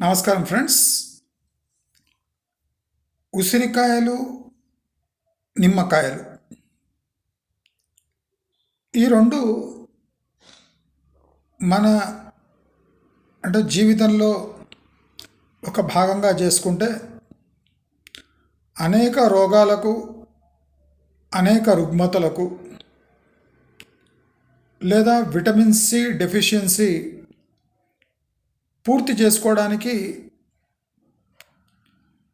నమస్కారం ఫ్రెండ్స్. ఉసిరికాయలు నిమ్మకాయలు. ఈ రెండు మన అంటే జీవితంలో ఒక భాగంగా చేసుకుంటే అనేక రోగాలకు అనేక రుగ్మతలకు లేదా విటమిన్ సి డెఫిషియన్సీ పూర్తి చేసుకోవడానికి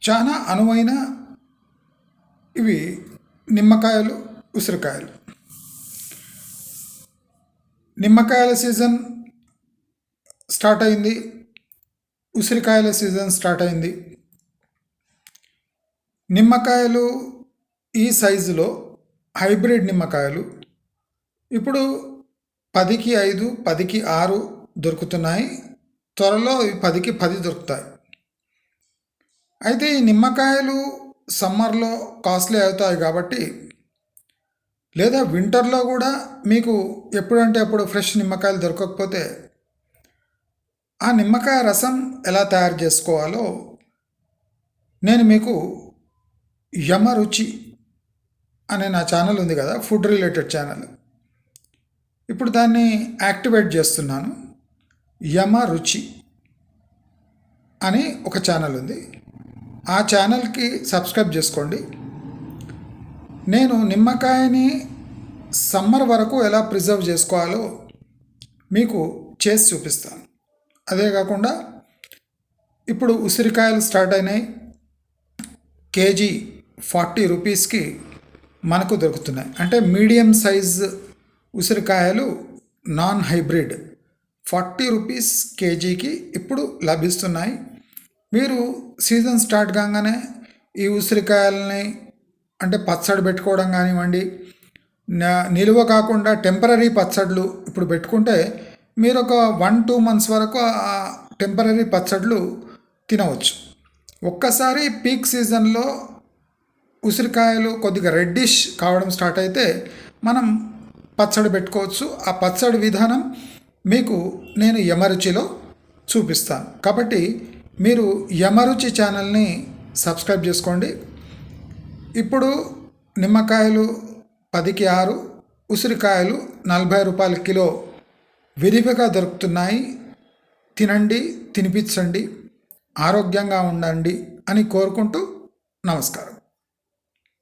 చాలా అనువైన ఇవి నిమ్మకాయలు ఉసిరికాయలు. నిమ్మకాయల సీజన్ స్టార్ట్ అయింది. ఉసిరికాయల సీజన్ స్టార్ట్ అయింది. నిమ్మకాయలు ఈ సైజులో హైబ్రిడ్ నిమ్మకాయలు ఇప్పుడు పదికి ఐదు పదికి ఆరు దొరుకుతున్నాయి. త్వరలో ఇవి పదికి పది దొరుకుతాయి. అయితే ఈ నిమ్మకాయలు సమ్మర్లో కాస్ట్లీ అవుతాయి కాబట్టి లేదా వింటర్లో కూడా మీకు ఎప్పుడంటే అప్పుడు ఫ్రెష్ నిమ్మకాయలు దొరకకపోతే ఆ నిమ్మకాయ రసం ఎలా తయారు చేసుకోవాలో నేను మీకు యమ రుచి అనే నా ఛానల్ ఉంది కదా ఫుడ్ రిలేటెడ్ ఛానల్. ఇప్పుడు దాన్ని యాక్టివేట్ చేస్తున్నాను. యమ రుచి అని ఒక ఛానల్ ఉంది. ఆ ఛానల్కి సబ్స్క్రైబ్ చేసుకోండి. నేను నిమ్మకాయని సమ్మర్ వరకు ఎలా ప్రిజర్వ్ చేసుకోవాలో మీకు చేసి చూపిస్తాను. అదే కాకుండా ఇప్పుడు ఉసిరికాయలు స్టార్ట్ అయినాయి. కేజీ ఫార్టీ రూపీస్కి మనకు దొరుకుతున్నాయి. అంటే మీడియం సైజ్ ఉసిరికాయలు నాన్ హైబ్రిడ్ ఫార్టీ రూపీస్ కేజీకి ఇప్పుడు లభిస్తున్నాయి. మీరు సీజన్ స్టార్ట్ కాగానే ఈ ఉసిరికాయలని అంటే పచ్చడి పెట్టుకోవడం కానివ్వండి నిలువ కాకుండా టెంపరీ పచ్చడ్లు ఇప్పుడు పెట్టుకుంటే మీరు ఒక వన్ టూ మంత్స్ వరకు ఆ టెంపరీ పచ్చడ్లు తినవచ్చు. ఒక్కసారి పీక్ సీజన్లో ఉసిరికాయలు కొద్దిగా రెడ్డిష్ కావడం స్టార్ట్ అయితే మనం పచ్చడి పెట్టుకోవచ్చు. ఆ పచ్చడి విధానం మీకు నేను యమరుచిలో చూపిస్తాను. కాబట్టి మీరు యమరుచి ఛానల్ని సబ్స్క్రైబ్ చేసుకోండి. ఇప్పుడు నిమ్మకాయలు పదికి ఆరు ఉసిరికాయలు నలభై రూపాయల కిలో విరివిగా దొరుకుతున్నాయి. తినండి తినిపించండి ఆరోగ్యంగా ఉండండి అని కోరుకుంటూ నమస్కారం.